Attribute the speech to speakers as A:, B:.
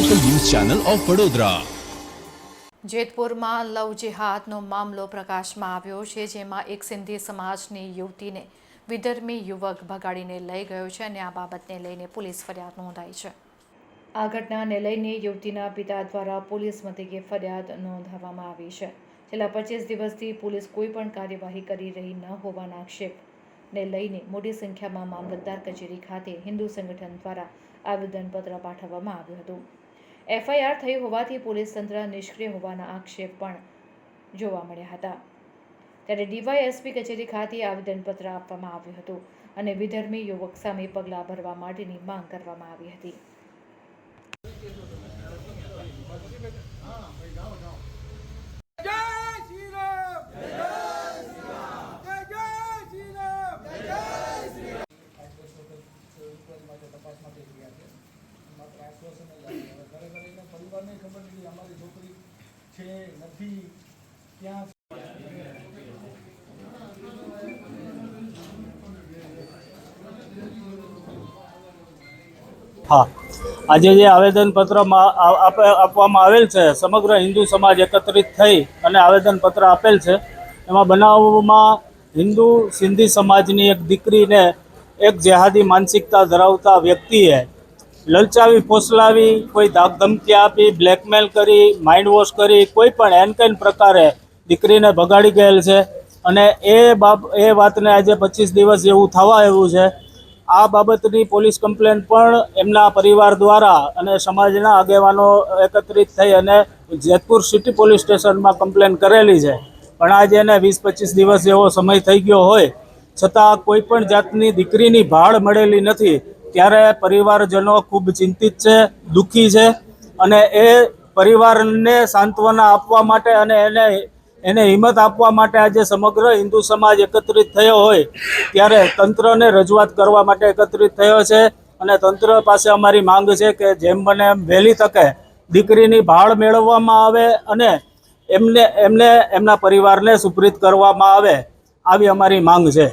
A: Channel of Vadodara
B: જેતપુરમાં love જેહાદનો મામલો પ્રકાશમાં આવ્યો છે, જેમાં એક સિંધી સમાજની યુવતીને વિધર્મી યુવક ભગાડીને લઈ ગયો છે અને આ બાબતને લઈને પોલીસ ફરિયાદ નોંધાઈ છે. આ ઘટનાને લઈને યુવતીના પિતા દ્વારા પોલીસ મથકે ફરિયાદ નોંધાવવામાં આવી છે. છેલ્લા પચીસ દિવસથી પોલીસ કોઈ પણ કાર્યવાહી કરી રહી ન હોવાના આક્ષેપને લઈને મોટી સંખ્યામાં મામલતદાર કચેરી ખાતે હિન્દુ સંગઠન દ્વારા આવેદનપત્ર પાઠવવામાં આવ્યું હતું. એફઆઈઆર થઈ હોવાથી પોલીસ તંત્ર નિષ્ક્રિય હોવાના આક્ષેપ પણ જોવા મળ્યા હતા. ત્યારે ડીવાયએસપી કચેરી ખાતે આવેદનપત્ર આપવામાં આવ્યું હતું અને વિધર્મી યુવક સામે પગલાં ભરવા માટેની માંગ કરવામાં આવી હતી.
C: તપાસ માટે ગયા છે માત્ર આશ્વાસન જ ઘરે ઘરે એને પરિવારને ખબર નથી અમારી છોકરી છે, નથી, ક્યાં
D: હા. આજે જે આવેદનપત્રમાં આપવામાં આવેલ છે, સમગ્ર હિન્દુ સમાજ એકત્રિત થઈ અને આવેદનપત્ર આપેલ છે. એમાં બનાવમાં હિન્દુ સિંધી સમાજની એક દીકરીને એક જેહાદી માનસિકતા ધરાવતા વ્યક્તિએ લલચાવી, ફોસલાવી, કોઈ ધમકી આપી બ્લેકમેલ કરી માઇન્ડ વોશ કરી, કોઈ પણ એન કઈ પ્રકારે દીકરીને ભગાડી ગયેલ છે. અને એ બાબ, એ વાતને આજે પચીસ દિવસ એવું થવા આવ્યું છે. આ બાબતની પોલીસ કમ્પ્લેન પણ એમના પરિવાર દ્વારા અને સમાજના આગેવાનો એકત્રિત થઈ અને જેતપુર સિટી પોલીસ સ્ટેશનમાં કમ્પ્લેન કરેલી છે. પણ આજે એને વીસ પચીસ દિવસ જેવો સમય થઈ ગયો હોય. છતાં કોઈ પણ જાતની દીકરીની ભાળ મળેલી નથી. ત્યારે પરિવારજનો ખૂબ ચિંતિત છે, દુઃખી છે અને એ પરિવારને સાંત્વના આપવા માટે અને એને એને હિંમત આપવા માટે આજે સમગ્ર હિન્દુ સમાજ એકત્રિત થયો હોય ત્યારે તંત્રને રજૂઆત કરવા માટે એકત્રિત થયો છે અને તંત્ર પાસે અમારી માંગ છે કે જેમ બને એમ વહેલી તકે દીકરીની ભાળ મેળવવામાં આવે અને એમને એમને, એમના પરિવારને સુપ્રીત કરવામાં આવે, આવી અમારી માંગ છે.